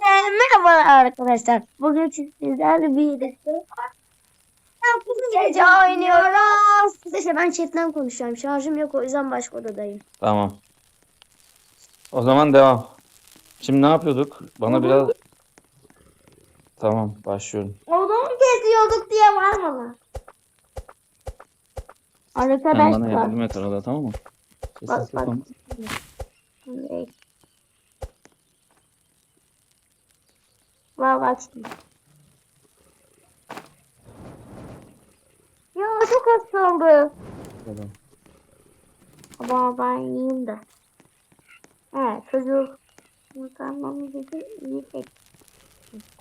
Merhaba arkadaşlar. Bugün sizlerle birlikte gece oynuyoruz. İşte ben chatten konuşuyorum. Şarjım yok o yüzden başka odadayım. Tamam. O zaman devam. Şimdi ne yapıyorduk? Bana biraz... Tamam başlıyorum. Odamı geziyorduk diye var bana. Sen bana Arkadaşlar. yardım et arada tamam mı? Sessiz Bak, bak. Bak şimdi. Ya çok az kaldı. Tamam. Ama ben yiyeyim de. Evet çocuk. Tamam dedi yiyecek.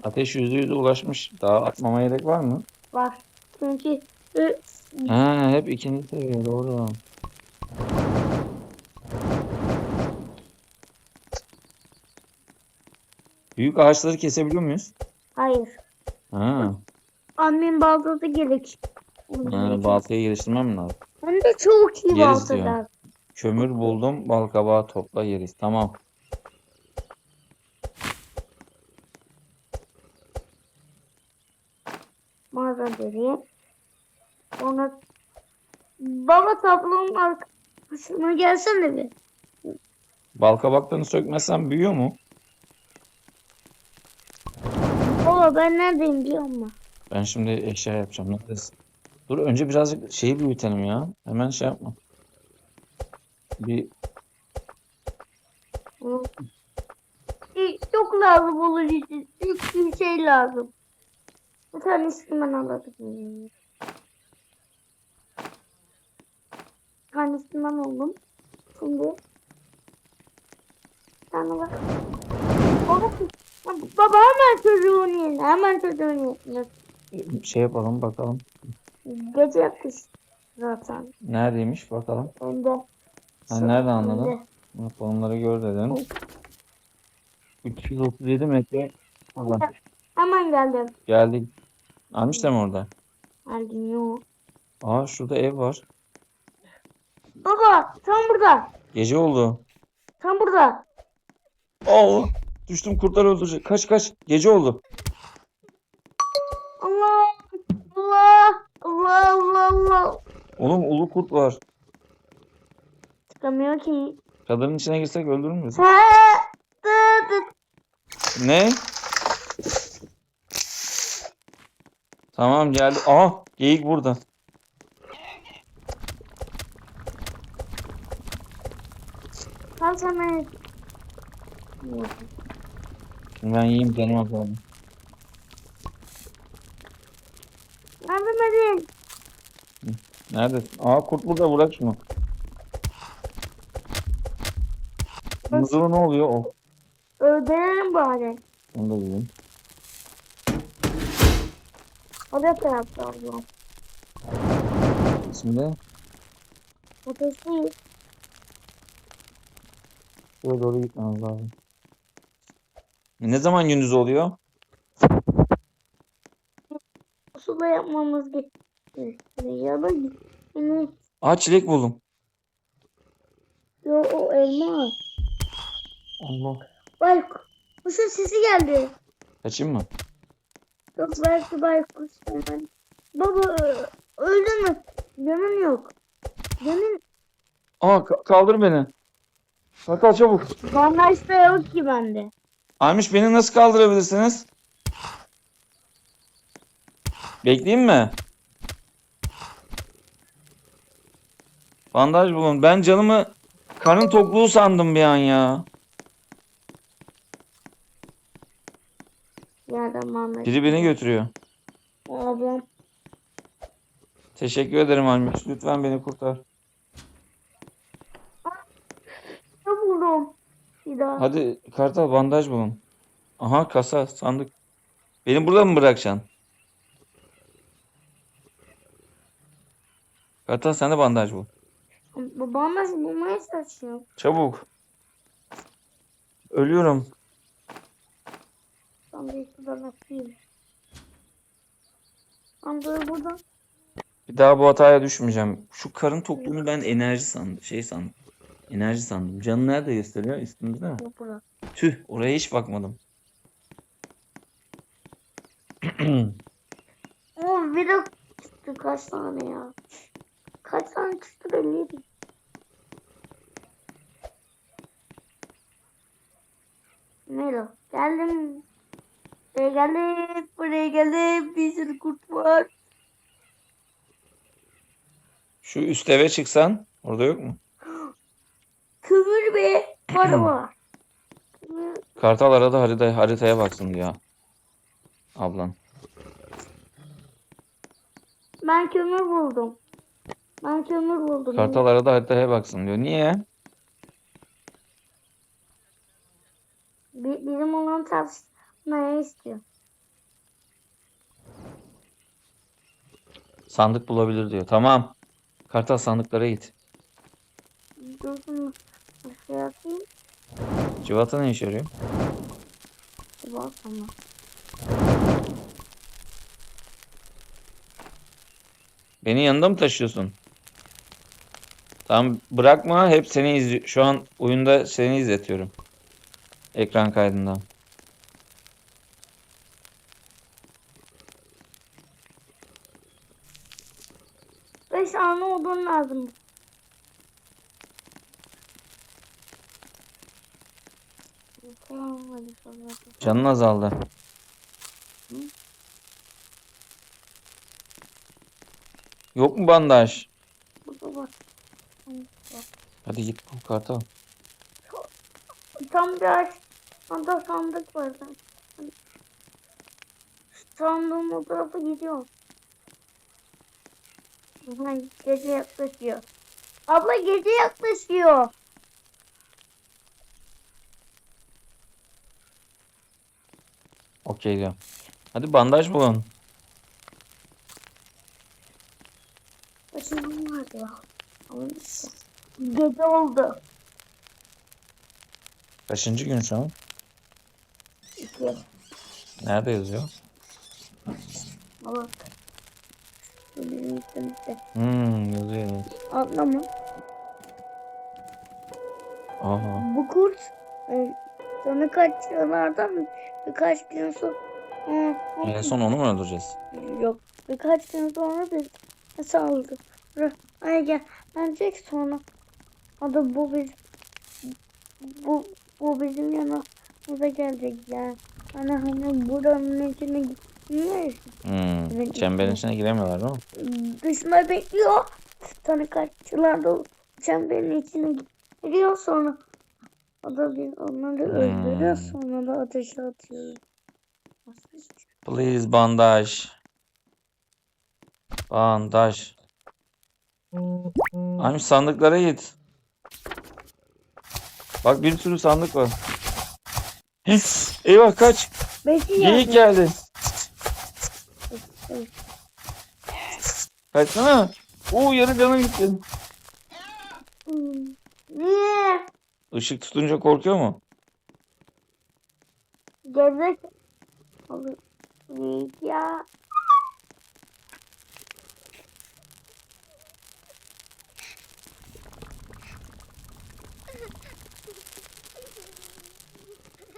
Ateş yüzde yüze ulaşmış. Daha atmama gerek var mı? Var. Çünkü Ha, hep ikinci seviye doğru. Büyük ağaçları kesebiliyor muyuz? hayır. Ha, Annemin baltası gerek. yani baltayı geliştirmem lazım. Hem de çok iyi Yeriz diyor. Kömür buldum, bal kabağı topla yeriz. Tamam. Malzemeleri. Sonra baba tablonun arkasına gelsene bir. Bal kabaklarını sökmezsem büyüyor mu? Baba ben neredeyim biliyor musun? Ben şimdi eşya yapacağım. Neredesin? Dur önce birazcık şeyi büyütelim ya. Hemen şey yapma. Bir Hı. Çok lazım olur işte. Büyük bir şey lazım. Bir tanesini ben alabilirim. Bir tanesini ben aldım. Şimdi bir tane var. Baba, baba hemen çocuğun yerine. Hemen çocuğun yerine. şey yapalım bakalım. Gece yapış zaten. Neredeymiş bakalım. Önde. Sen nereden anladın? Bak onları gör dedin. 337 metre. Allah. Hemen geldim. Geldik. Almış da mı orada? Gün yok. Aa şurada ev var. Baba tam burada. Gece oldu. Tam burada. Allah. Düştüm kurtlar öldürecek. Kaç kaç. Gece oldu. Allah. Allah. Allah Allah Allah. Oğlum ulu kurt var. Çıkamıyor ki. Çadırın içine girsek öldürür müyüz? Ha, dı, dı. Ne? Tamam geldi. Aa geyik burada. Al sana. Şimdi ben yiyeyim canım azaldı. Yardım edin. Neredesin? Aa kurt burada bırak şunu. Mızığı ne oluyor? Oh. Öldürelim bari. Onu da bileyim. O da tarafta Allah'ım. Şimdi Ateşli. şuraya doğru gitmemiz lazım. Ne zaman gündüz oluyor? Suda yapmamız gerekiyor. Ya da yine Aa çilek buldum. yo o elma. Allah. Bak kuşun sesi geldi. Kaçayım mı? Yok belki baykuş. Baba öldün mü? Canın yok. Canın Aa ka- kaldır beni. Sakal çabuk. bandaj da yok ki bende. Almış beni nasıl kaldırabilirsiniz? Bekleyeyim mi? Bandaj bulun. Ben canımı karın tokluğu sandım bir an ya. Biri beni götürüyor. Ablam. Teşekkür ederim Almış. Lütfen beni kurtar. Ne buldum? Bir daha. Hadi Kartal bandaj bulun. Aha kasa sandık. Beni burada mı bırakacaksın? Kartal sen de bandaj bul. Bu bandaj bulmaya çalışıyorum. Çabuk. Ölüyorum. Bandajı şuradan atayım. Bandajı buradan. Bir daha bu hataya düşmeyeceğim. Şu karın tokluğunu ben enerji sandım. Şey sandım. Enerji sandım. Canı nerede gösteriyor? Üstümüzde mi? Bu burada. Tüh oraya hiç bakmadım. Oğlum bir de çıktı kaç tane ya. Kaç tane çıktı belli değil. Melo geldim. Buraya geldim. Buraya geldim. Bir sürü kurt var. Şu üst eve çıksan orada yok mu? Kömür be. Var var. Kartal arada harita, haritaya baksın diyor. Ablan. Ben kömür buldum. Ben kömür buldum. Kartal arada haritaya baksın diyor. Niye? Bi- bizim olan tartışmaya istiyor. Sandık bulabilir diyor. Tamam. Kartal sandıklara git. Dursun. Şey yapayım. Civata ne işe yarıyor? Bak ama. Beni yanında mı taşıyorsun? Tamam bırakma hep seni izliyor. Şu an oyunda seni izletiyorum. Ekran kaydından. Beş tane odun lazım. Canın azaldı. Yok mu bandaj? Burada bak. Hadi git bul kartal. Tam bir aç. Anda sandık var. zaten. Sandığın o tarafa gidiyor. Aha, gece yaklaşıyor. Abla gece yaklaşıyor. Okey diyor. Hadi bandaj bulun. Başım vardı ya. Ama işte. Gece oldu. Kaçıncı gün şu an? İki. Nerede yazıyor? Bak. Bizim üstümüzde. Hmm yazıyor. evet. Atlama. Aha. Bu kurt e, sana kaç yıllardan birkaç gün sonra En son onu mu öldüreceğiz? yok birkaç gün sonra biz saldırdı. Ay gel gelecek sonra da bu biz bu bu bizim yanımıza gelecek yani. Hani hani buranın içine gitmiyor. Hmm. Evet, Çemberin içine giremiyorlar değil mi? Dışına bekliyor. Sana kaççılarda çemberin içine giriyor sonra o da biz onları Hmm. öldürüyor sonra da ateşe atıyor. Please bandaj. Bandaj. Hani sandıklara git. Bak bir sürü sandık var. Eyvah kaç. Beşi Geyik geldi. geldi. Kaçsana. Oo yarı canım gitti. Hmm. Niye? Işık tutunca korkuyor mu? Gezek. Olur. Ya.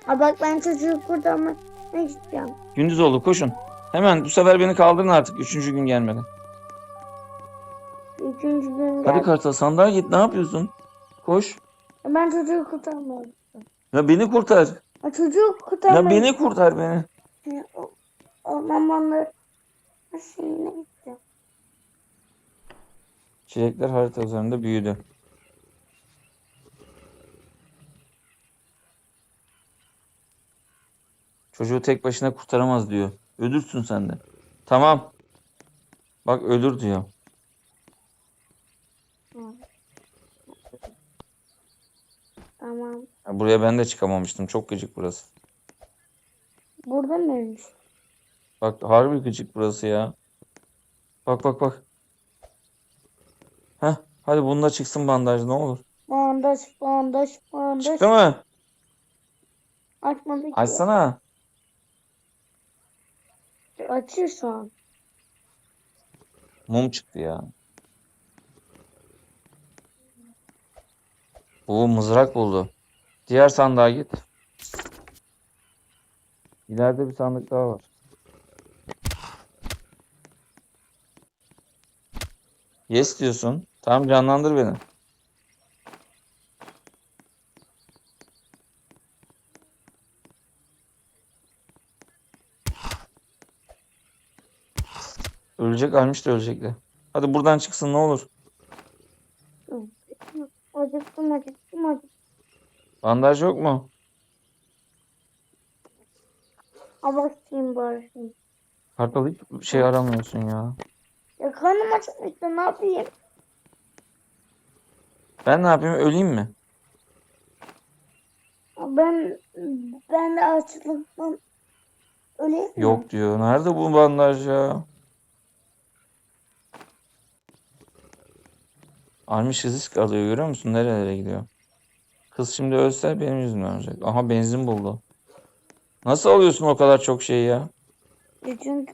Aa bak ben çocuğu kurtarmak istiyorum. Gündüz oldu koşun. Hemen bu sefer beni kaldırın artık. Üçüncü gün gelmeden. Üçüncü gün Hadi. Kartal sandığa git ne yapıyorsun? Koş. Ben çocuğu kurtarmadım. Ya beni kurtar. Ha, çocuğu Ya kurtarmadım. beni kurtar beni. O, ormanları şeyine gittim. Çilekler harita üzerinde büyüdü. Çocuğu tek başına kurtaramaz diyor. Ölürsün sen de. Tamam. Bak ölür diyor. Tamam. Ya Buraya ben de çıkamamıştım. Çok gıcık burası. Burada mıymış? Bak harbi gıcık burası ya. Bak bak bak. Heh, hadi bununla çıksın bandaj ne olur. Bandaj, bandaj, bandaj. Çıktı mı? Açmadı ki. Açsana. Açıyor şu an. Mum çıktı ya. Oo mızrak buldu. Diğer sandığa git. İleride bir sandık daha var. Yes diyorsun. Tamam canlandır beni. Ölecek almış da ölecek de. Hadi buradan çıksın ne olur. Acıktım acıktım acıktım. Bandaj yok mu? Al bakayım bari. şimdi. Kartal hiç şey aramıyorsun ya. Ya karnım acıkmıştı ne yapayım? Ben ne yapayım? Öleyim mi? Ben ben de açlıktan öleyim mi? Yok diyor. Nerede bu bandaj ya? Almış risk alıyor görüyor musun? Nerelere gidiyor? Kız şimdi ölse benim yüzümden ölecek. Aha benzin buldu. Nasıl alıyorsun o kadar çok şey ya? E Çünkü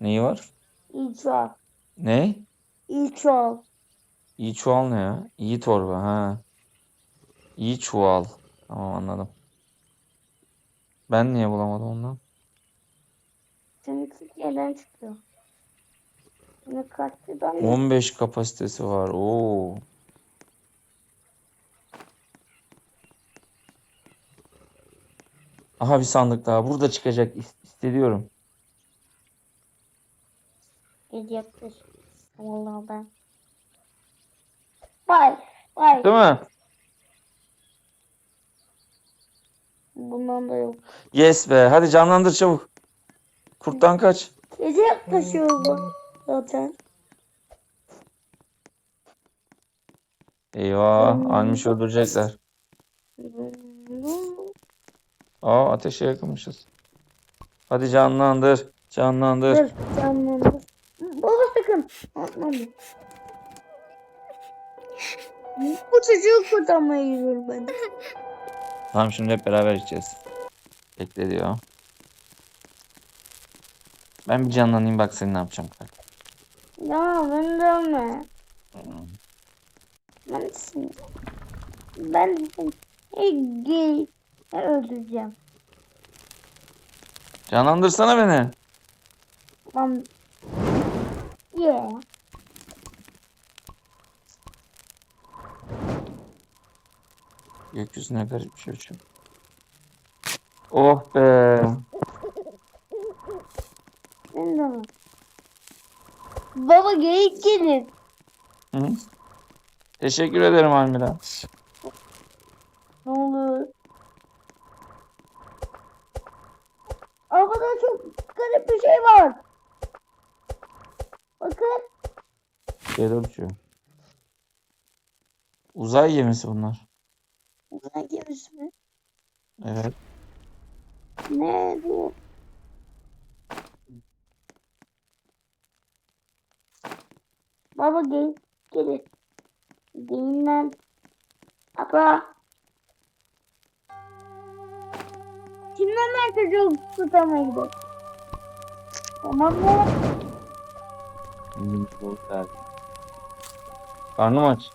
Neyi var? iyi çuval. Ne? İyi çuval. İyi çuval ne ya? İyi torba ha. İyi çuval. Tamam anladım. Ben niye bulamadım ondan? Çünkü yerden çıkıyor. Ne kaçtı ben de 15 kapasitesi var. Oo. Aha bir sandık daha. Burada çıkacak. İs- hissediyorum. gidecektir. Vallahi ben. Vay vay. Değil mi? Bundan da yok. Yes be. Hadi canlandır çabuk. Kurttan kaç. Gece yaklaşıyor bu zaten. Eyvah. Hmm. Almış öldürecekler. Aa ateşe yakınmışız. Hadi canlandır. Canlandır. Dur canlandır. Baba sakın. Atmadı. Bu çocuğu kurtarmaya yürüyorum ben. Tamam şimdi hep beraber içeceğiz. Bekle diyor. Ben bir canlanayım bak seni ne yapacağım. Ya ben de ölme. Ben. Ben Ege öldüreceğim. Canlandırsana beni. Ben Yeah. Gökyüzüne garip bir şey uçuyor. Oh be. Ben de ölme. Baba geyik gelir. Hı? Teşekkür ederim Almira. Ne olur. Arkada çok garip bir şey var. Bakın. Şeyler uçuyor. Uzay gemisi bunlar. Uzay gemisi mi? Evet. Ne diyor? Baba geyik gelir. Geyinler. Abla. Kimden ben çocuğu tutamaya gidiyorum? Tamam mı? Karnım aç.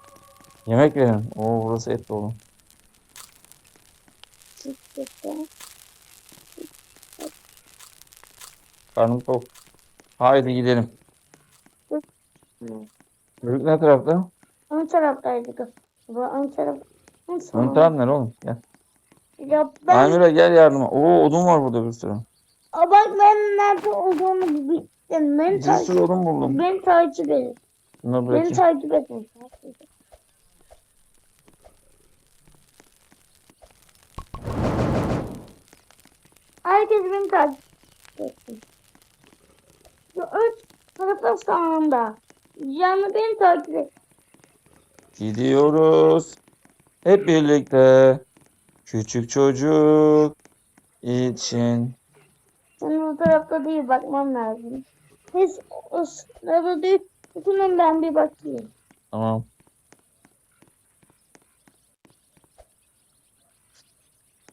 Yemek verin. Oo burası et dolu. Karnım tok. Haydi gidelim. Çocuk ne tarafta? Ön taraftaydık. Ön taraf. Ön Ön taraf. taraf nere oğlum? Gel. Ya ben, Almira gel yardıma. Oo odun var burada bir sürü. Aa, bak ben nerede olduğunu bildim. Beni Bir takip, sürü odun buldum. beni takip edin. Bunları Beni bırakayım. takip edin. Herkes beni takip etsin. Şu ön tarafa sağında. Canlı beni takip et. Gidiyoruz. Hep birlikte. Küçük çocuk için. Senin o tarafta değil bakmam lazım. Siz o sırada değil. Bakın ben bir bakayım. Tamam.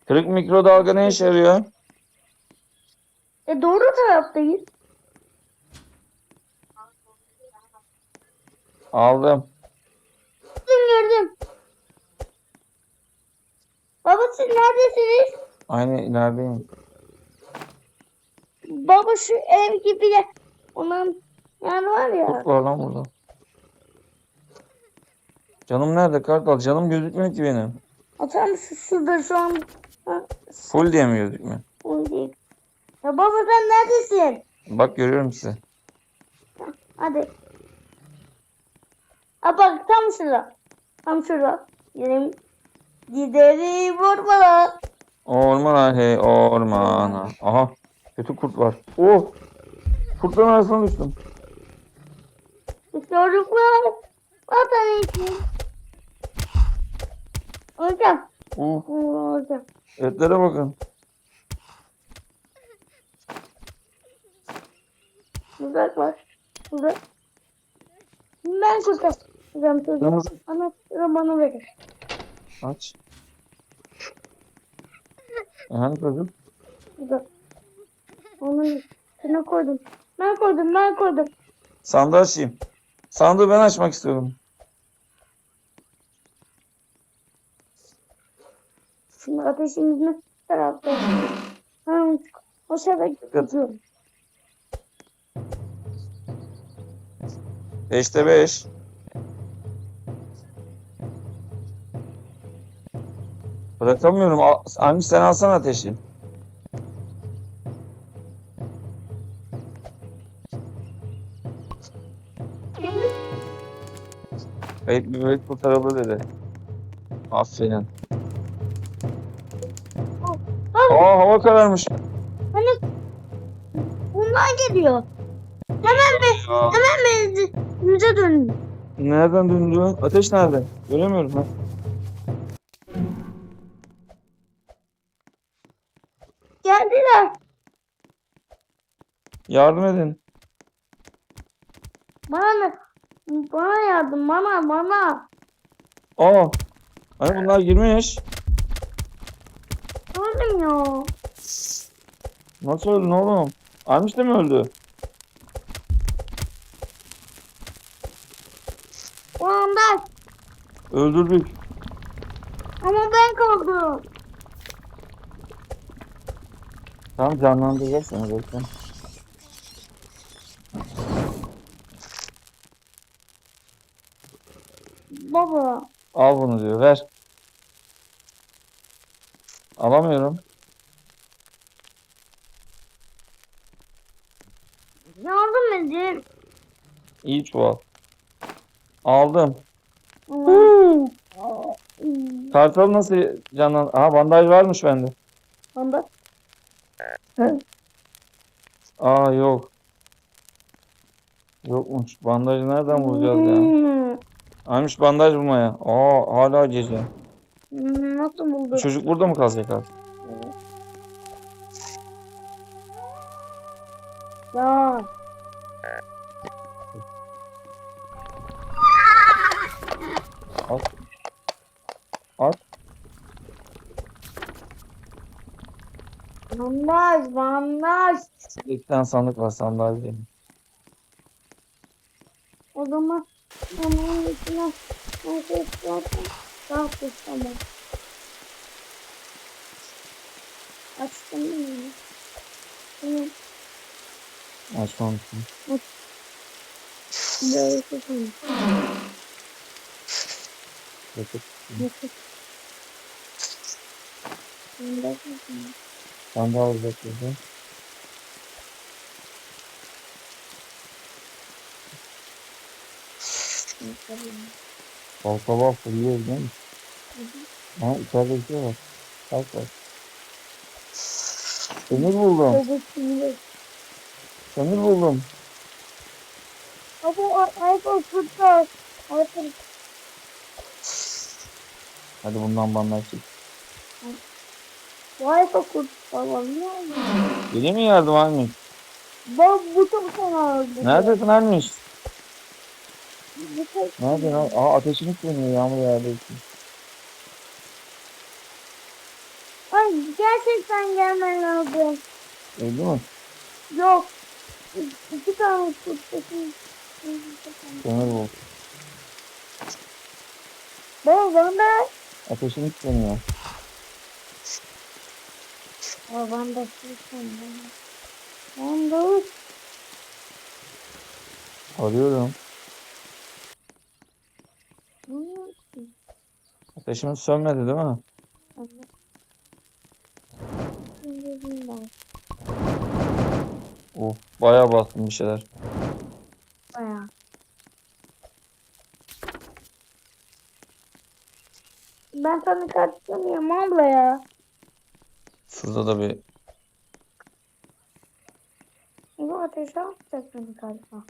Kırık mikrodalga ne işe yarıyor? E doğru taraftayız. Aldım. Gördüm gördüm. Baba siz neredesiniz? Aynı ilerideyim. Baba şu ev gibi de. Ondan Yani var ya. Kurt var lan burada. Canım nerede Kartal? Canım gözükmüyor ki benim. Atar mısın şurada şu an? Ha, Full diye mi gözükmüyor? onu değil. Ya baba sen neredesin? Bak görüyorum sizi. Hadi. Ha bak tam şurada. Tam şurada. Gidelim. Gidelim ormana. Ormana hey ormana. Aha kötü kurt var. Oh! Kurtların arasına düştüm. Çocuklar. Vatan için. Hocam. Oh, Hocam. etlere bakın. Uzak var. Uzak. Ben kurtar. Çocuğum. Kırmızı Ana bana verir. aç. E hani? Uzak. Onun üstüne koydum. Ben koydum ben koydum. Sandığı açayım. Sandığı ben açmak istiyorum. Şimdi ateşimizi tarafta. Ha, o sefer gidiyorum. 5'te 5. Bırakamıyorum. Al- Anne sen alsana ateşi. Kayıp bir bebek kurtarıldı dedi. Aferin. Aa hava kararmış. hani bunlar geliyor. Hemen be, hemen benimize döndü. Nereden döndü? Ateş nerede? Göremiyorum ben. Yardım edin. Bana ne? Bana yardım bana bana. Aa. Hani bunlar girmiş. Öldüm ya. Nasıl öldün oğlum? Almış da mi öldü? O anda Öldürdük. ama ben kaldım. Tamam canlandıracağız seni Baba. Al bunu diyor ver. Alamıyorum. Yardım edin. İyi çuval. Aldım. Kartal nasıl canlan... Aha bandaj varmış bende. Anda. Aa yok. Yokmuş. Bandajı nereden bulacağız ya? Almış bandaj bulmaya. Aa hala gece. Nasıl buldun? Çocuk burada mı kalacak abi? Ya. At. At. Bandaj, bandaj. Tane sandık var sandalye. O zaman içine neyse zaten kalktı tamam. Açtım mi? Tamam. Açmamışım. Böyle tutalım. Yakıt. Yakıt. Bandaj yapalım. Sandal olacak Balta var fırlıyor değil mi? Ha içeride bir şey var. Bak bak. Demir buldum. Demir buldum. O iPhone kurtar. iPhone Hadi bundan bandaj çek. iPhone kurtar. Baba ne oldu? Geliyor mi yardım Almiş? Baba bu sana öldü. Neredesin Almiş? Bu çok Nerede lan? Aa ateşini sönüyor yağmur yağdığı için. Ay gerçekten gelmen lazım. Öldü mü? Yok. İki tane. Demir bul. Baba ben de. Ateşini sönüyor. Baba ben de. Ben de. Arıyorum. Bunu Ateşimiz sönmedi değil mi? Şimdi bilmiyorum. Oh, bayağı bastım bir şeyler. Bayağı. Ben sana kaçtamıyorum abla ya. Şurada da bir Bu ateşe atacak beni galiba.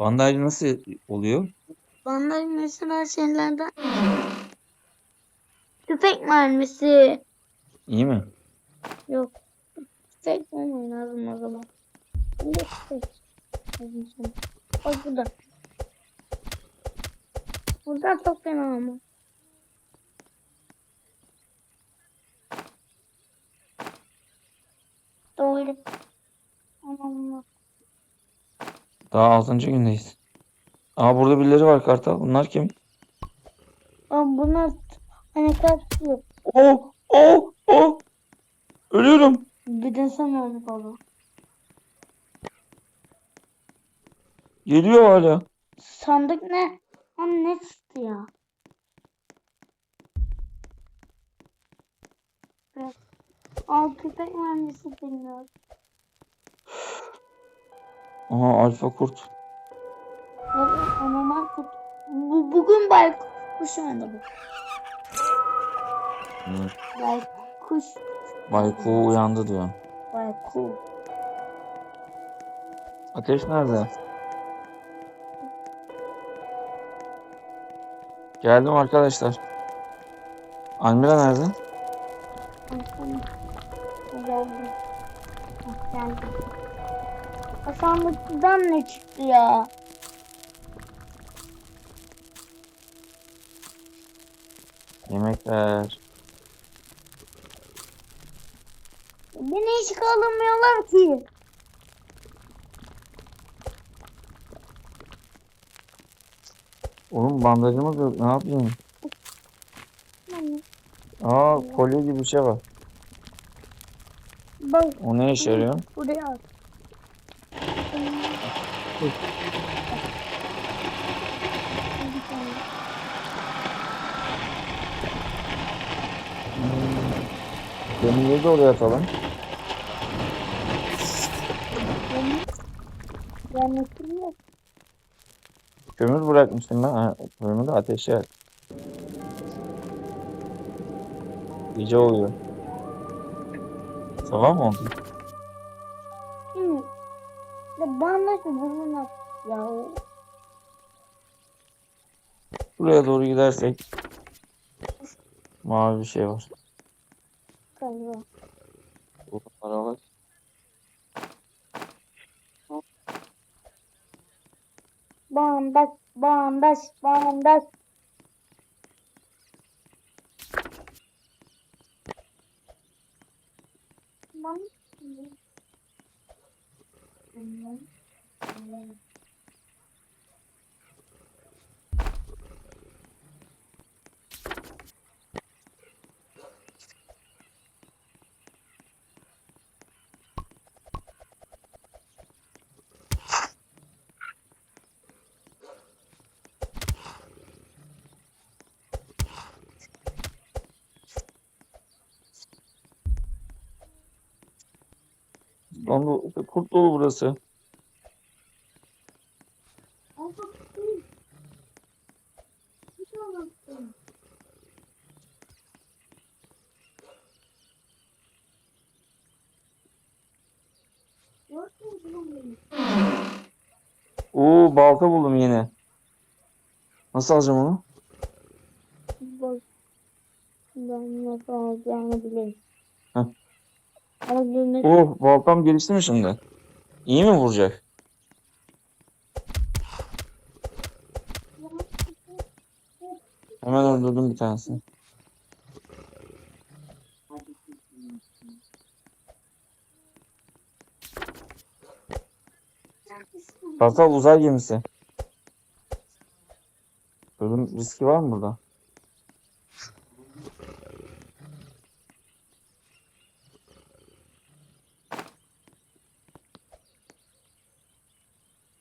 Bandaj nasıl oluyor? Bana mesela şeylerden tüfek mermisi İyi mi? yok. Tüfek olmayı lazım o zaman. Tüfek. Bak burada. Burada çok fena ama. Doğru. Anam. Daha 6. gündeyiz. Aa burada birileri var Kartal. Bunlar kim? Ama bunlar hani kaçıyor. Oh! Oh! Oh! Ölüyorum. Bir de sen öyle baba. Geliyor hala. Sandık ne? Hani ne çıktı ya? Evet. Al köpek mühendisi bilmiyorum. Aha alfa kurt. Anormal kurt. Bu, bugün baykuş oynadı bu. Hı. Baykuş. Bayku uyandı diyor. Baykuş. Ateş nerede? Geldim arkadaşlar. Almira nerede? Bakalım. Geldi. O sandıktan ne çıktı ya? Yemekler. Beni hiç kaldırmıyorlar ki. Oğlum bandajımız yok. Ne yapayım? Aa kolye gibi bir şey var. Bak O ne işe yarıyor? buraya at. Demirleri de oraya atalım. Yani. Kömür bırakmıştım ben. Ha, kömür de ateşe yak. Gece oluyor. Sabah mı oldu? Nasıl bunu yap ya? Buraya doğru gidersek mavi bir şey var. Galiba. Bak. Bandaj, bandaj, bandaj. Lan bu kurt dolu burası. Oo balta buldum yine. Nasıl alacağım onu? Ben nasıl alacağını bileyim. Oh baltam gelişti mi şimdi? İyi mi vuracak? Hemen öldürdüm bir tanesini. Kartal uzay gemisi. Ölüm riski var mı burada?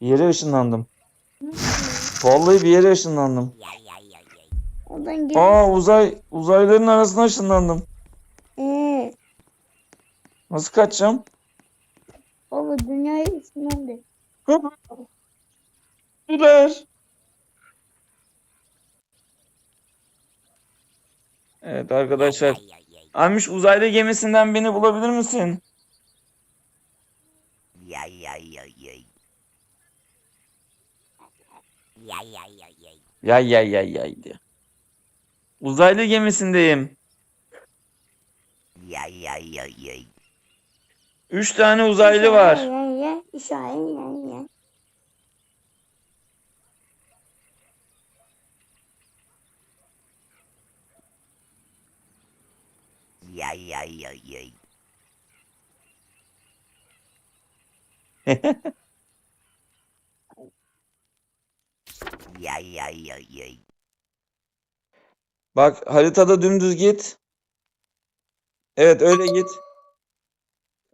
Yere ışınlandım. Vallahi bir yere ışınlandım. Oradan gel. Aa uzay uzayların arasına ışınlandım. Ee, Nasıl kaçacağım? baba dünyayı ısınandı. Süper. Evet arkadaşlar. Almış uzaylı gemisinden beni bulabilir misin? Yay yay yay yay. Yay yay yay yay. Yay yay yay yay diyor. Uzaylı gemisindeyim. Yay yay yay yay. Üç tane uzaylı var. Ya ya ya. İşaret ya ya. Yay yay yay yay. Yay yay yay yay. Bak haritada dümdüz git. Evet öyle git.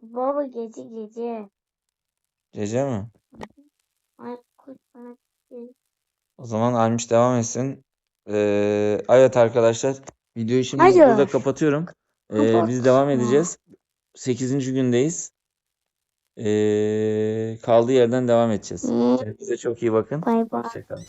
Baba gece gece. Gece mi? Ay kuş bana gel. O zaman Almış devam etsin. Ee, evet arkadaşlar. Videoyu şimdi Hayır. burada kapatıyorum. Ee, biz devam edeceğiz. 8. gündeyiz. Ee, kaldığı yerden devam edeceğiz. Kendinize çok iyi bakın. Bay bay. Hoşçakalın.